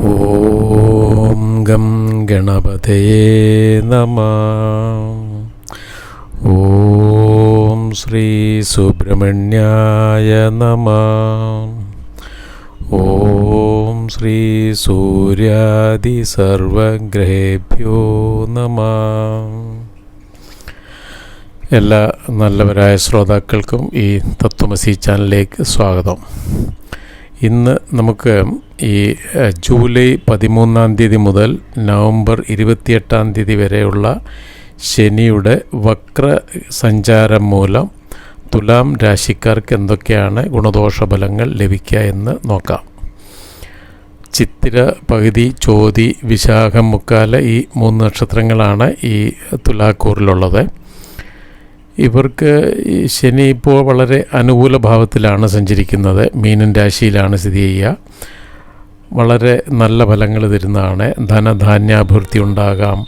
ഓം gum ഗണപതേ നമ. ഓം ശ്രീ സുബ്രഹ്മണ്യായ നമ. ഓം ശ്രീ സൂര്യാദി സർവഗ്രഹേഭ്യോ നമ. എല്ലാ നല്ലവരായ ശ്രോതാക്കൾക്കും ഈ തത്വമസി ചാനലിലേക്ക് സ്വാഗതം. ഇന്ന് നമുക്ക് ഈ ജൂലൈ പതിമൂന്നാം തീയതി മുതൽ നവംബർ ഇരുപത്തിയെട്ടാം തീയതി വരെയുള്ള ശനിയുടെ വക്ര സഞ്ചാരം മൂലം തുലാം രാശിക്കാർക്ക് എന്തൊക്കെയാണ് ഗുണദോഷ ഫലങ്ങൾ ലഭിക്കുക എന്ന് നോക്കാം. ചിത്തിര പകുതി ചോതി വിശാഖം മുക്കാല ഈ മൂന്ന് നക്ഷത്രങ്ങളാണ് ഈ തുലാക്കൂറിലുള്ളത്. ഇവർക്ക് ശനി ഇപ്പോൾ വളരെ അനുകൂല ഭാവത്തിലാണ് സഞ്ചരിക്കുന്നത്. മീനൻ രാശിയിലാണ് സ്ഥിതി ചെയ്യുക. വളരെ നല്ല ഫലങ്ങൾ തരുന്നതാണ്. ധനധാന്യാഭിവൃദ്ധി ഉണ്ടാകാം.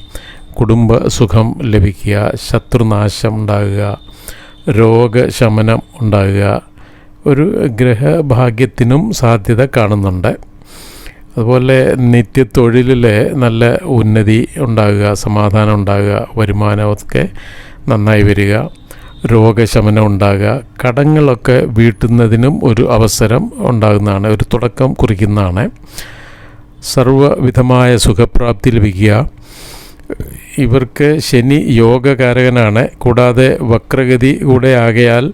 കുടുംബ സുഖം ലഭിക്കുക. ശത്രുനാശം ഉണ്ടാകുക. രോഗശമനം ഉണ്ടാകുക. ഒരു ഗ്രഹഭാഗ്യത്തിനും സാധ്യത കാണുന്നുണ്ട്. അതുപോലെ നിത്യത്തൊഴിലെ നല്ല ഉന്നതി ഉണ്ടാകുക സമാധാനം ഉണ്ടാകുക വരുമാനമൊക്കെ നന്നായി വരിക. രോഗശമനം ഉണ്ടാകുക കടങ്ങളൊക്കെ വീട്ടുന്നതിനും ഒരു അവസരം ഉണ്ടാകുന്നതാണ് ഒരു തുടക്കം കുറിക്കുന്നതാണ്. സർവവിധമായ സുഖപ്രാപ്തി ലഭിക്കുക. ഇവർക്ക് ശനി യോഗകാരകനാണ്. കൂടാതെ വക്രഗതി കൂടെ ആകയാൽ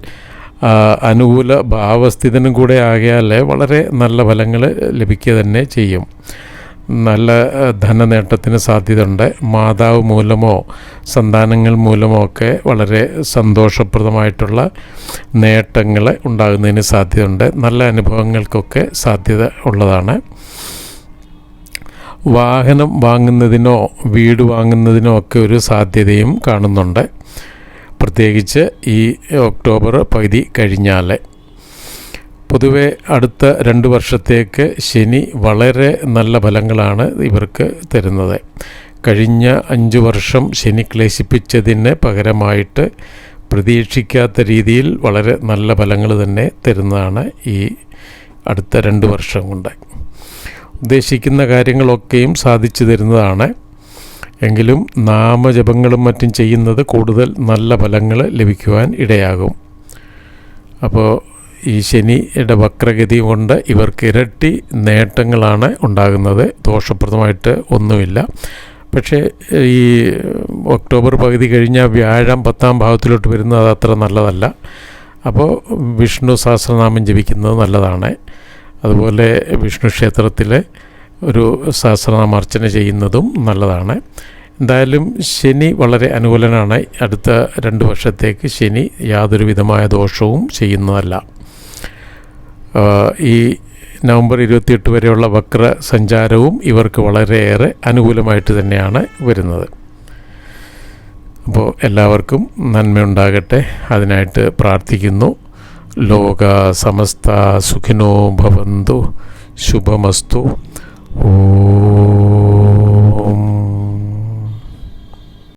അനുകൂല ഭാവസ്ഥിതനും കൂടെ ആകയാൽ വളരെ നല്ല ഫലങ്ങൾ ലഭിക്കുക തന്നെ ചെയ്യും. നല്ല ധനനേട്ടത്തിന് സാധ്യതയുണ്ട്. മാതാവ് മൂലമോ സന്താനങ്ങൾ മൂലമോ ഒക്കെ വളരെ സന്തോഷപ്രദമായിട്ടുള്ള നേട്ടങ്ങൾ ഉണ്ടാകുന്നതിന് സാധ്യതയുണ്ട്. നല്ല അനുഭവങ്ങൾക്കൊക്കെ സാധ്യത ഉള്ളതാണ്. വാഹനം വാങ്ങുന്നതിനോ വീട് വാങ്ങുന്നതിനോ ഒക്കെ ഒരു സാധ്യതയും കാണുന്നുണ്ട്. പ്രത്യേകിച്ച് ഈ ഒക്ടോബർ പകുതി കഴിഞ്ഞാൽ പൊതുവെ അടുത്ത രണ്ട് വർഷത്തേക്ക് ശനി വളരെ നല്ല ഫലങ്ങളാണ് ഇവർക്ക് തരുന്നത്. കഴിഞ്ഞ അഞ്ച് വർഷം ശനി ക്ലേശിപ്പിച്ചതിന് പകരമായിട്ട് പ്രതീക്ഷിക്കാത്ത രീതിയിൽ വളരെ നല്ല ഫലങ്ങൾ തന്നെ തരുന്നതാണ് ഈ അടുത്ത രണ്ട് വർഷം കൊണ്ട്. ഉദ്ദേശിക്കുന്ന കാര്യങ്ങളൊക്കെയും സാധിച്ചു തരുന്നതാണ്. എങ്കിലും നാമജപങ്ങളും മറ്റും ചെയ്യുന്നത് കൂടുതൽ നല്ല ഫലങ്ങൾ ലഭിക്കുവാൻ ഇടയാകും. അപ്പോൾ ഈ ശനിയുടെ വക്രഗതി കൊണ്ട് ഇവർക്ക് ഇരട്ടി നേട്ടങ്ങളാണ് ഉണ്ടാകുന്നത്. ദോഷപ്രദമായിട്ട് ഒന്നുമില്ല. പക്ഷേ ഈ ഒക്ടോബർ പകുതി കഴിഞ്ഞ വ്യാഴം പത്താം ഭാവത്തിലോട്ട് വരുന്നത് അത് അത്ര നല്ലതല്ല. അപ്പോൾ വിഷ്ണു സഹസ്രനാമം ജപിക്കുന്നത് നല്ലതാണ്. അതുപോലെ വിഷ്ണു ക്ഷേത്രത്തിൽ ഒരു സഹസ്രനാമ അർച്ചന ചെയ്യുന്നതും നല്ലതാണ്. എന്തായാലും ശനി വളരെ അനുകൂലനാണ്. അടുത്ത രണ്ട് വർഷത്തേക്ക് ശനി യാതൊരു വിധമായ ദോഷവും ചെയ്യുന്നതല്ല. ഈ നവംബർ ഇരുപത്തിയെട്ട് വരെയുള്ള വക്ര സഞ്ചാരവും ഇവർക്ക് വളരെയേറെ അനുകൂലമായിട്ട് തന്നെയാണ് വരുന്നത്. അപ്പോൾ എല്ലാവർക്കും നന്മയുണ്ടാകട്ടെ. അതിനായിട്ട് പ്രാർത്ഥിക്കുന്നു. ലോക സമസ്ത സുഖിനോ ഭവന്തു. ശുഭമസ്തു. ഓ